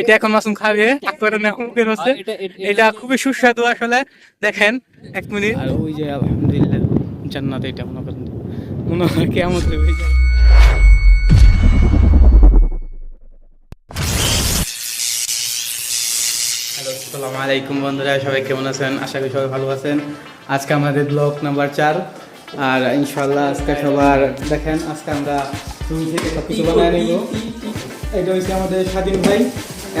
এটা এখন মাসুম খাবে করে না মুখের হচ্ছে। এটা খুবই সুস্বাদু আসলে। দেখেন এক মিনিট। আর ওই যে আলহামদুলিল্লাহ জান্নাত এটা মনে করেন মনে হয় কেমন হয়ে যায় আসসালামু আলাইকুম বন্ধুরা সবাই কেমন আছেন? আশা করি সবাই ভালো আছেন। আজকে আমাদের ব্লগ নাম্বার চার। আর ইনশাল্লাহ আজকে সবার দেখেন আজকে আমরা শুরু থেকে সব কিছু বানায় নেব। এটা হচ্ছে আমাদের স্বাধীন ভাই।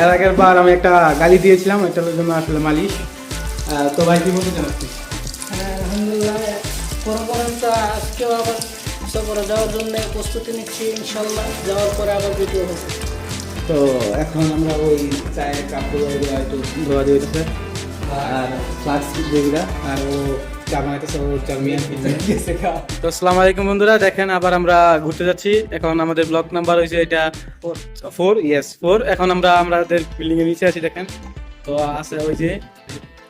এর আগের বার আমি একটা গালি দিয়েছিলাম এটার জন্য আসলে মালিশ। তো ভাই কি বলতে আপনি? হ্যাঁ, আলহামদুলিল্লাহ পরবর্তীতে আজকেও আবার সফরে যাওয়ার জন্য প্রস্তুতি নিচ্ছি ইনশাল্লাহ যাওয়ার পরে আবার হবে। তো এখন আমরা ওই চায়ের এগুলো একটু ধোয়া দিয়ে আর ফ্লাক্স যেগুলা আর তো আসসালামু আলাইকুম বন্ধুরা দেখেন আবার আমরা ঘুরতে যাচ্ছি। এখন আমাদের ব্লক নাম্বার হয়েছে এটা ফোর ইয়েস ফোর এখন আমরা আমাদের বিল্ডিং এর নিচে আছি দেখেন। তো আছে ওই যে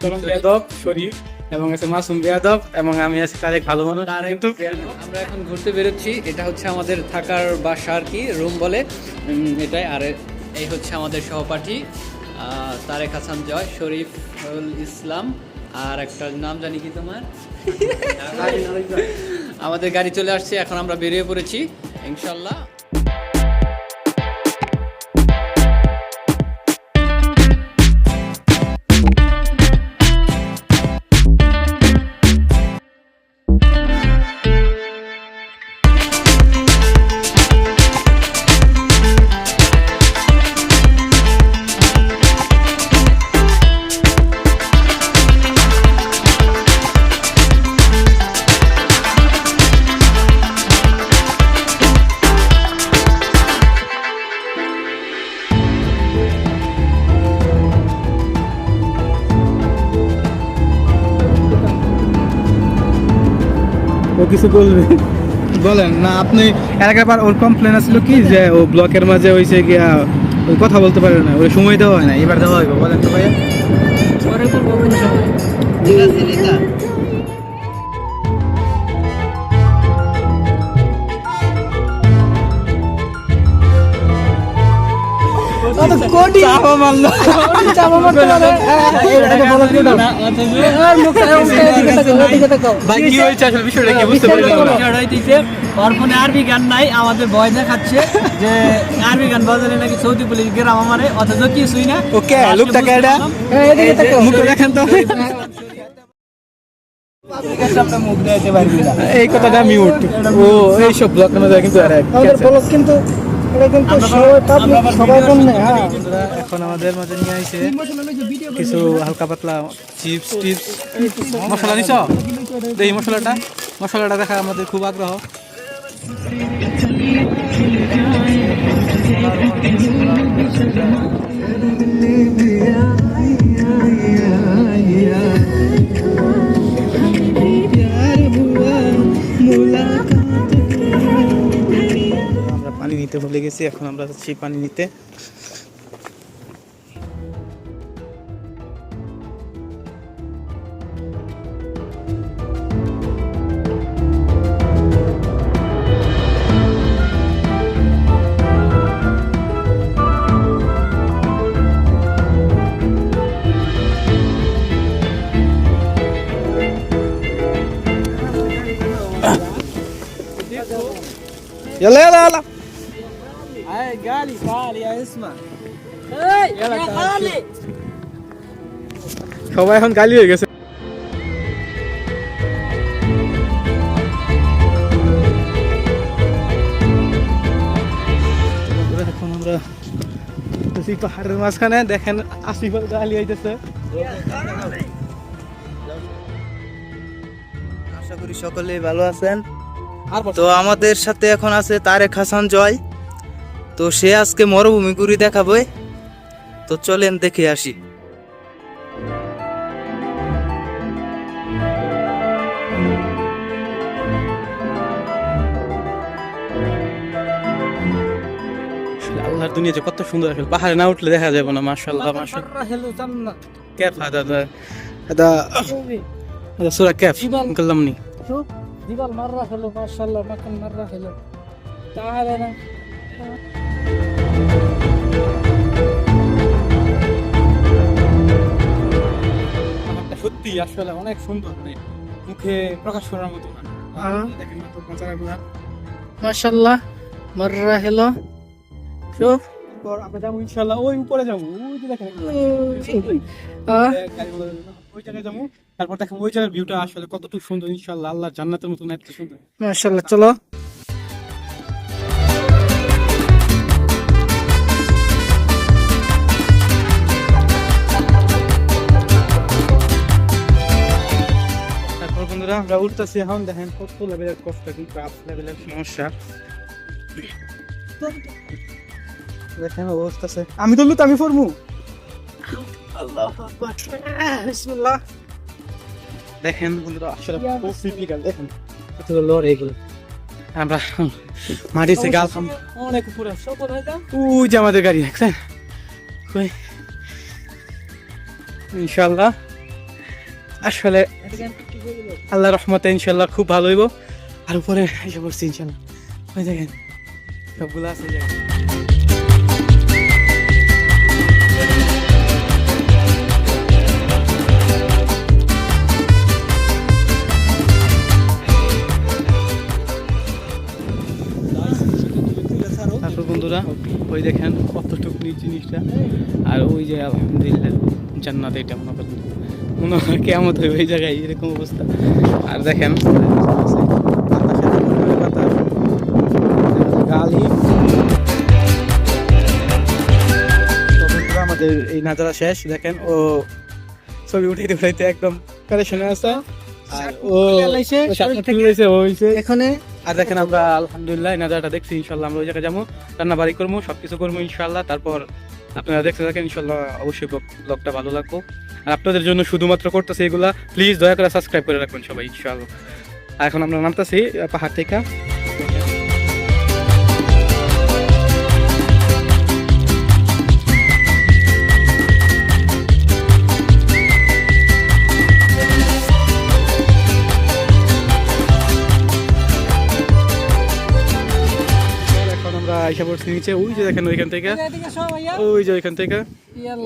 তরুণ বেয়াদব শরীফ এবং আছে মাসুম বেয়াদব এবং আমি আছি তারেক ভালো মানুষ। কিন্তু আমরা এখন ঘুরতে বেরোচ্ছি। এটা হচ্ছে আমাদের থাকার বাসা আর কি রুম বলে। এটাই। আর এই হচ্ছে আমাদের সহপাঠী আহ, তারেক হাসান জয় শরীফুল ইসলাম। আর একটা নাম জানি কি তোমার? আমাদের গাড়ি চলে আসছে, এখন আমরা বেরিয়ে পড়েছি, ইনশাল্লাহ। কিছু বলবে? বলেন না আপনি একবার ওর কমপ্লেন আসলো কি যে ও ব্লকের মাঝে হয়েছে গিয়া ও কথা বলতে পারে না ওর সময় দেওয়া হয় না এবার দেওয়া হবে বলেন তো ভাইয়া। পরে করব কোন সময়? কোটি চাপা মারলো চাপা মারতে পারে এটা বলো কি না আর মুখ এদিকে তাকাও এদিকে তাকাও ভাই কি হয়েছে আসলে বিষয়টা কি বুঝতে পারলাম না বিষয়টা হইতেছে, ওর আরবি গান নাই আমাদের ভয় দেখাচ্ছে যে আরবি গান বাজারে নাকি সৌদি পুলিশ গ্রাম আমারে অথচ কিছুই না ওকে লোকটা কেডা মুখ এই কথাটা মিউট ও এই সব ব্লকের কিন্তু আর আমাদের বলক কিন্তু এটা কিন্তু সবার জন্য হ্যাঁ এখন আমাদের মাঝে নিয়ে আইছে কিছু হালকা পাতলা চিপস টিপস মশলা নিছ এই মশলাটা মশলাটা দেখা আমাদের খুব আগ্রহ আমরা যেতে ভুলে গেছি এখন আমরা যাচ্ছি পানি নিতে Galera, lá. يلا هاي قالي قالي يا اسمع يلا قالي সবাই এখন গালি হয়ে গেছে এখন আমরা আছি পাহাড়ের মাঝখানে দেখেন আসিফ গালি হইতেছে আশা করি সকলেই ভালো আছেন তো আমাদের সাথে এখন আছে তারেক হাসান জয় তো সে আজকে মরুভূমি ঘুরি দেখাবো তো চলেন দেখে আসি। আল্লাহর দুনিয়াতে কত সুন্দর আসলে পাহাড়ে না উঠলে দেখা যাবে না মাশাআল্লাহ মাশাআল্লাহ। কেফ হাদা হাদা হাদা সূরা সত্যি আসলে অনেক সুন্দর মানে মুখে প্রকাশ করার মতো না। হ্যাঁ। মাশাল্লাহ মর্রা হেলো। শোভ। পর আমরা যাব ইনশাল্লাহ ওই উপরে যাব ওই জায়গায় যাব। তারপর দেখেন ওই জায়গার ভিউটা আসলে কতটুকু সুন্দর ইনশাল্লাহ আল্লাহ জান্নাতের মতন এত সুন্দর। মাশাল্লাহ চলো। বন্ধুরা আমরা উঠতেছি এখন। দেখেন কত লেভেলের কষ্ট কিন্তু আপ লেভেলের সমস্যা। দেখেন অবস্থা আছে। আমি তো আমি পড়ব। বিসমিল্লাহ। দেখেন বন্ধুরা আসলে খুব ক্রিটিক্যাল দেখেন। কতগুলো লড় এইগুলো আমরা মাটি থেকে আলহাম অনেক উপরে ওই যে আমাদের গাড়ি দেখছেন? কই? ইনশাল্লাহ আসলে আল্লাহ রহমতে ইনশাল্লাহ খুব ভালো হইব। আর উপরে এসে পড়ছি ইনশাল্লাহ দেখেন, সবগুলো আছে ওই দেখেন কতটুকু জিনিসটা। আর ওই যে আলহামদুলিল্লাহ, জান্নাত এটা মনে করেন। মনে হয় কেমন হয় ওই জায়গায় এরকম অবস্থা। আর দেখেন গালি। আমাদের এই নাজারা শেষ দেখেন ও ছবি উঠাইতে উঠাইতে একদম কালেকশনে আছে। আর ও এখানে। আর দেখেন আমরা আলহামদুলিল্লাহ এই নাজারাটা দেখছি ইনশাল্লাহ আমরা ওই জায়গায় যাব রান্না বাড়ি করব সবকিছু করব ইনশাল্লাহ। তারপর আপনারা দেখতে থাকেন ইনশাল্লাহ অবশ্যই ব্লগটা ভালো লাগবো। আর আপনাদের জন্য শুধুমাত্র করতেছি এগুলা। প্লিজ দয়া করে সাবস্ক্রাইব করে রাখবেন সবাই ইনশাল্লাহ আর এখন আমরা নামতেছি পাহাড় থেকে। আইসা পড়ছি নিচে ওই যে দেখেন ওইখান থেকে। ওই যে ওইখান থেকে।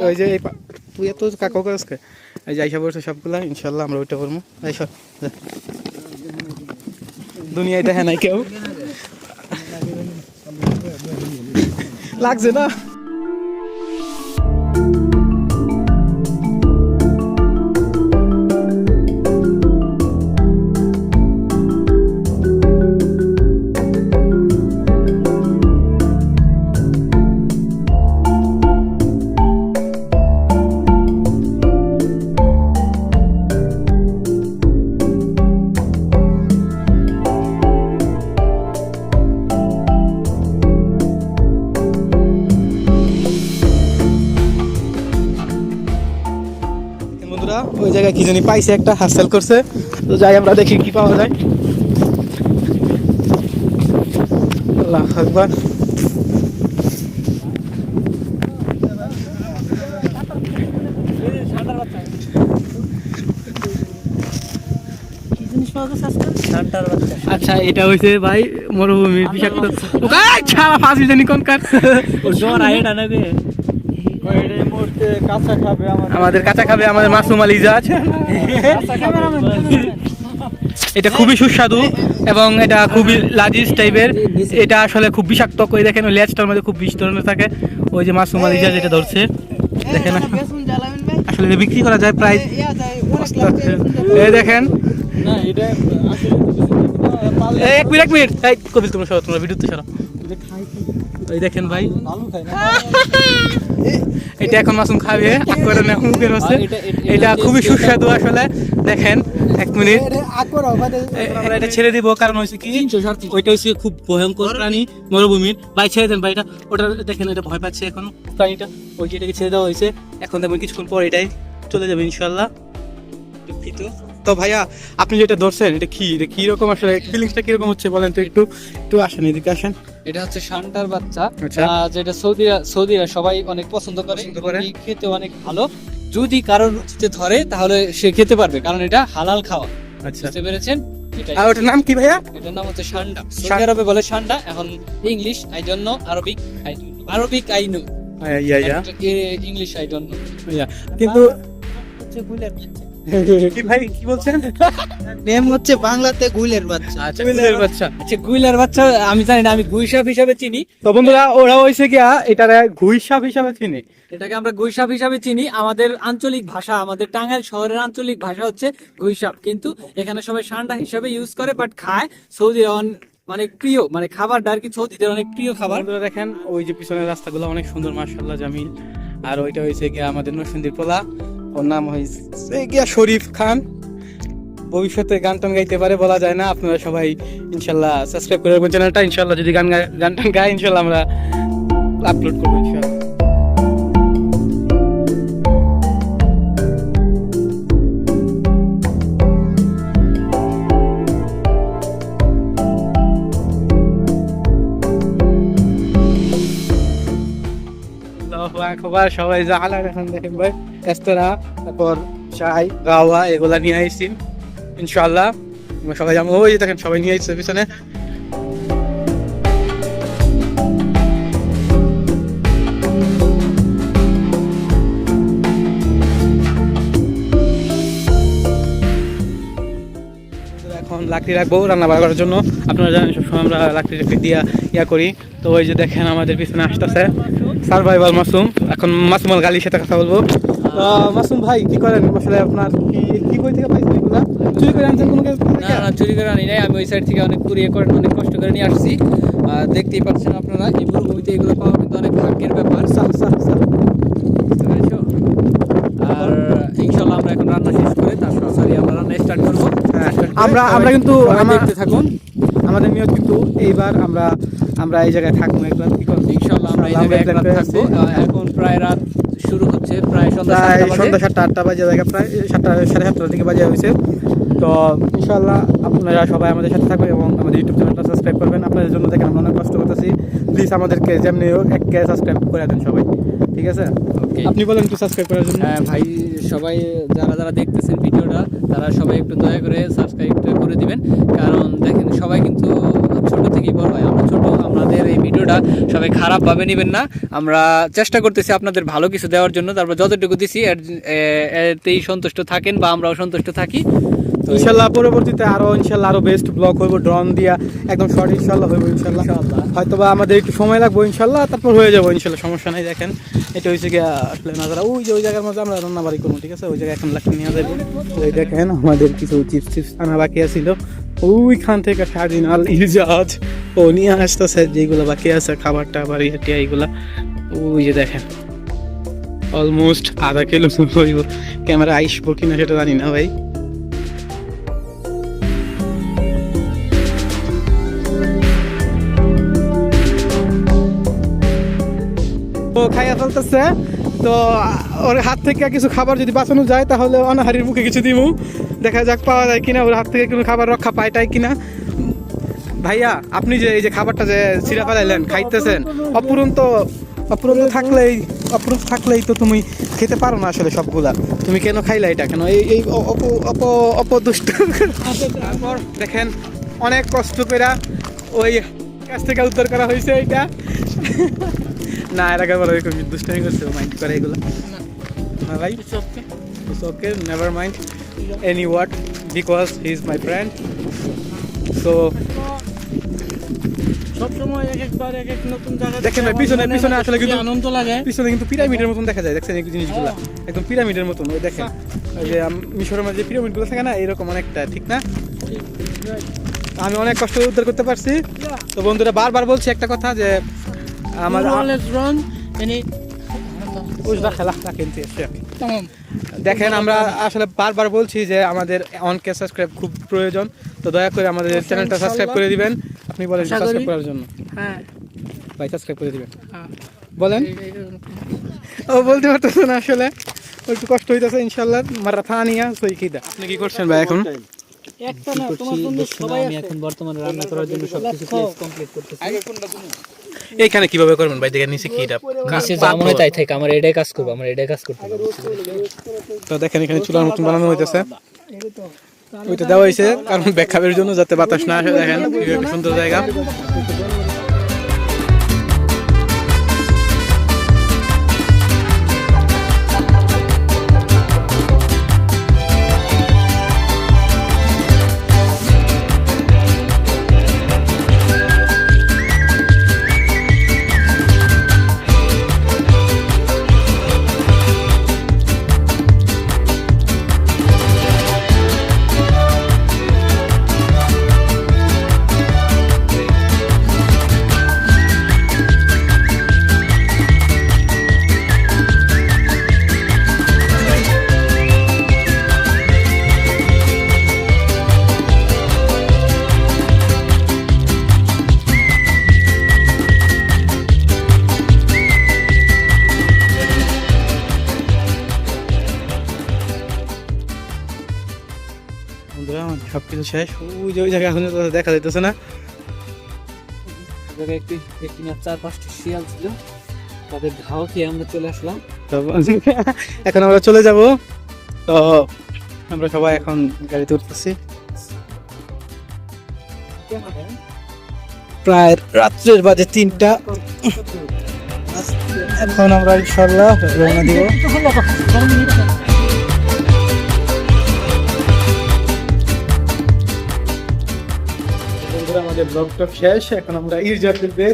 ওই যে এই পা- তুই এত কাকো আজকে এই যে আইসা পড়ছে সবগুলা, ইনশাল্লাহ আমরা ওইটা করব। আইসা যা। দুনিয়ায় দেখে নাই কেউ। লাগছে না? জানি পাইছে একটা হাসেল করছে। তো যাই আমরা দেখি কি পাওয়া যায়। আল্লাহ আকবার। আচ্ছা এটা হইছে ভাই মরুভূমির বিষাক্ত ফাঁসি জানি কোন আমাদের। কাঁচা খাবে আমাদের মাসুম আলী জাজ এটা খুবই সুস্বাদু এবং এটা খুবই লাজিজ টাইপের। এটা আসলে খুব বিষাক্ত করে দেখেন ওই লেজটার মধ্যে খুব বিষ ধরনের থাকে। ওই যে মাসুম আলী জাজ এটা ধরছে দেখেন। আসলে- এটা বিক্রি করা যায় প্রায় এই দেখেন। এক মিনিট এক মিনিট। এই কবিল তোমরা সরো তোমরা ভিডিওতে সরো। এই দেখেন ভাই। এটা এখন মাসুম খাবে মুখের হচ্ছে। এটা খুবই সুস্বাদু আসলে। দেখেন এক মিনিট। এটা ছেড়ে দিব কারণ হচ্ছে কি? ওইটা হচ্ছে খুব ভয়ঙ্কর প্রাণী মরুভূমির। ভাই ছেড়ে দেন ভাই এটা ওটা দেখেন এটা ভয় পাচ্ছে এখন প্রাণীটা। ওই যেটাকে ছেড়ে দেওয়া হয়েছে। এখন দেখবেন কিছুক্ষণ পর এটাই চলে যাবে ইনশাল্লাহ দুঃখিত। তো ভাইয়া আপনি যেটা ধরছেন এটা কি? এটা কি রকম আসলে ফিলিংসটা কীরকম হচ্ছে বলেন তো একটু একটু আসেন এদিকে আসেন। এটা হচ্ছে শান্টার বাচ্চা আচ্ছা। যেটা সৌদিরা সৌদিরা সবাই অনেক পছন্দ করে। খেতে অনেক ভালো। যদি কারোর রুচিতে ধরে তাহলে সে খেতে পারবে কারণ এটা হালাল খাওয়া। আচ্ছা। বুঝতে পেরেছেন? আর ওটার নাম কি ভাইয়া? এটার নাম হচ্ছে সৌদি আরবে বলে সান্ডা এখন English I don't know Arabic I Arabic I know English I don't know কিন্তু কি ভাই কি বলছেন? নেম হচ্ছে বাংলাতে গুইলের বাচ্চা। আচ্ছা বাচ্চা। আচ্ছা গুইলার বাচ্চা আমি জানি না আমি গুইসাপ হিসাবে চিনি। তো বন্ধুরা ওরা হইছে গিয়া এটারে ঘুইসাপ হিসাবে চিনি। এটাকে আমরা গুইসাপ হিসাবে চিনি। আমাদের আঞ্চলিক ভাষা আমাদের টাঙ্গাইল শহরের আঞ্চলিক ভাষা হচ্ছে গুইসাপ কিন্তু এখানে সবাই সান্ডা হিসাবে ইউজ করে বাট খায় সৌদি মানে প্রিয় মানে খাবারটা আর কি সৌদিদের অনেক প্রিয় খাবার। দেখেন ওই যে পিছনের রাস্তাগুলো অনেক সুন্দর মার্শাল্লাহ জামিল। আর ওইটা হয়েছে গিয়া আমাদের নরসিংদীর পোলা। ওর নাম হয়েছে গিয়া শরীফ খান। ভবিষ্যতে গান টান গাইতে পারে বলা যায় না, আপনারা সবাই ইনশাল্লাহ সাবস্ক্রাইব করে রাখবেন। চ্যানেলটা ইনশাল্লাহ যদি গান গান টান গায়, ইনশাল্লাহ আমরা আপলোড করব। ইনশাল্লাহ সবাই আলার এখন দেখেন ভাই তারপর চাই গাওয়া নিয়ে আমরা সবাই ওই দেখেন, সবাই নিয়ে পিছনে। লাকড়ি রাখব রান্না বাড়া করার জন্য। আপনারা জানেন, সবসময় আমরা লাকড়ি টাকড়ি দিয়া ইয়া করি। তো ওই যে দেখেন, আমাদের পিছনে আসতেছে। সার্ভাইভাল মাসুম এখন মাসুমাল গালির সাথে কথা বলব। তো মাসুম ভাই কি করেন আসলে আপনার? কি কি কই থেকে পাইছেন এগুলা? চুরি করে আনছেন কোনো না না চুরি করে আনি নাই। আমি ওই সাইড থেকে অনেক কুড়িয়ে করে অনেক কষ্ট করে নিয়ে আসছি। আর দেখতেই পাচ্ছেন আপনারা এই মরুভূমিতে এগুলো পাওয়া কিন্তু অনেক ভাগ্যের ব্যাপার। সাহ সাহ সাহ বুঝতে পেরেছ? আর ইনশাল্লাহ আমরা এখন রান্না শেষ করে তারপর সরি আমরা রান্না স্টার্ট করব। হ্যাঁ, আমরা আমরা কিন্তু আমার দেখতে থাকুন। আমাদের নিয়ত কিন্তু এইবার আমরা আমরা এই জায়গায় থাকব একবার। কি করব ইনশাল্লাহ আমরা এই জায়গায় এক রাত থাকব। এখন প্রায় রাত শুরু হচ্ছে প্রায় সন্ধ্যা। সন্ধ্যা সাতটা আটটা বাজে জায়গা প্রায় সাতটা সাড়ে সাতটার দিকে বাজে হয়েছে। তো ইনশাল্লাহ আপনারা সবাই আমাদের সাথে থাকবেন এবং আমাদের ইউটিউব চ্যানেলটা সাবস্ক্রাইব করবেন। আপনাদের জন্য দেখেন আমরা অনেক কষ্ট করতেছি। প্লিজ আমাদেরকে যেমনি হোক এক কে সাবস্ক্রাইব করে দেন সবাই। ঠিক আছে. আপনি বলেন একটু সাবস্ক্রাইব করার জন্য। হ্যাঁ ভাই সবাই যারা যারা দেখতেছেন ভিডিওটা তারা সবাই একটু দয়া করে সাবস্ক্রাইবটা করে দিবেন। কারণ দেখেন সবাই কিন্তু ছোট থেকেই বড় হয়? আমরা ছোট আমাদের এই ভিডিওটা সবাই খারাপ ভাবে নেবেন না। আমরা চেষ্টা করতেছি আপনাদের ভালো কিছু দেওয়ার জন্য। তারপর যতটুকু দিছি এতেই সন্তুষ্ট থাকেন বা আমরাও সন্তুষ্ট থাকি। ইনশাল্লাহ পরবর্তীতে আরও ইনশাল্লাহ আরও বেস্ট ব্লগ হইব ড্রোন দিয়া একদম শর্ট ইনশাল্লাহ হইব ইনশাল্লাহ। হয়তো বা আমাদের একটু সময় লাগবে ইনশাল্লাহ তারপর হয়ে যাব ইনশাল্লাহ সমস্যা নাই দেখেন। এটা হয়েছে গিয়া আসলে নাজারা ওই যে ওই জায়গার মধ্যে আমরা রান্না বাড়ি করব ঠিক আছে? ওই জায়গায় এখন লাকড়ি নিয়ে যাব। ওই দেখেন আমাদের কিছু চিপস চিপস আনা বাকি আছিল। ওইখান থেকে সারাদিন আল ইজাজ। ও নিয়ে আসতেছে যেগুলো বাকি আছে খাবার টাবার ইয়ে এইগুলা ওই যে দেখেন অলমোস্ট আধা কিলো হইব। ক্যামেরা আইসবো কিনা সেটা জানি না ভাই। তো খাইয়া ফেলতেছে। তো ওর হাত থেকে কিছু খাবার যদি বাঁচানো যায়, তাহলে অনাহারির মুখে কিছু দিমু। দেখা যাক পাওয়া যায় কিনা ওর হাত থেকে কোনো খাবার রক্ষা পায় টাই কিনা। ভাইয়া আপনি যে এই যে খাবারটা যে ছিঁড়া ফেলাইলেন খাইতেছেন অপুরন্ত অপুরন্ত থাকলেই অপুরন্ত থাকলেই তো তুমি খেতে পারো না আসলে সবগুলা। তুমি কেন খাইলা এটা কেন? এই এই অপ অপ অপদুষ্ট। তারপর দেখেন অনেক কষ্ট করে ওই কাছ থেকে উদ্ধার করা হয়েছে এটা না এর আগে বড় দুষ্টামি করছে মাইন্ড করে এগুলো। না। ভাই? It's okay never mind so সবসময় এক একবার এক এক নতুন জায়গা দেখেন ভাই, পিছনে- পিছনে আসলে কিন্তু- আনন্দ লাগে। পিছনে কিন্তু পিরামিডের মতন দেখা যায় দেখছেন এই জিনিসগুলো? একদম পিরামিডের মতন ওই দেখেন। ওই যে মিশরের যে পিরামিডগুলো থাকে না এরকম অনেকটা ঠিক না? আমি অনেক কষ্ট উদ্ধার করতে পারছি। তো বন্ধুরা বারবার বলছি একটা কথা যে আমার খেলা কিনতে দেখেন আমরা আসলে বারবার বলছি যে আমাদের অনকে সাবস্ক্রাইব খুব প্রয়োজন। তো দয়া করে আমাদের চ্যানেলটা সাবস্ক্রাইব করে দিবেন। আপনি বলেন সাবস্ক্রাইব করার জন্য। হ্যাঁ। ভাই সাবস্ক্রাইব করে দিবেন। হ্যাঁ। বলেন। ও বলতে পারতেছে না আসলে। একটু কষ্ট হইতেছে ইনশাল্লাহ মারা থানিয়া সই কিদা আপনি কি করছেন ভাই এখন? একটা না তোমার জন্য সবাই আমি এখন বর্তমানে রান্না করার জন্য সবকিছু কমপ্লিট করতেছি। এইখানে কীভাবে করবেন ভাই? দেখেন নিচে কিটা। নিচে যা মনে হয় তাই থাকে আমার এটাই কাজ করব আমার এটাই কাজ করতে তো দেখেন এখানে চুলার মতন বানানো হইতেছে। ওইটা দেওয়া হয়েছে কারণ ব্যাখ্যাবের জন্য যাতে বাতাস না আসে দেখেন সুন্দর জায়গা। সব কিছু শেষ। ওই যে ওই জায়গায় এখন তো দেখা যাইতেছে না। জায়গায় একটি একটি না চার পাঁচটি শিয়াল ছিল। তাদের ঘাও খেয়ে আমরা চলে আসলাম। এখন আমরা চলে যাব। তো আমরা সবাই এখন গাড়িতে উঠতেছি। প্রায় রাত্রের বাজে তিনটা। এখন আমরা ইনশাল্লাহ রওনা দিব। আমাদের ব্লগটা শেষ, এখন আমরা ইরজা ফিরবে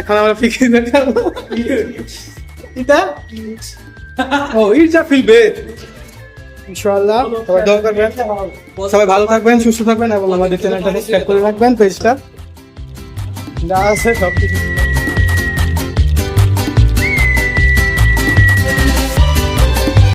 এখন আমরা ফিকির দেখাবো ও, ইরজা ফিরবে ইনশাআল্লাহ, সবাই ভালো থাকবেন, সুস্থ থাকবেন এবং আমাদের চ্যানেলটা সাবস্ক্রাইব করে রাখবেন পেজটা যা আছে সব কিছু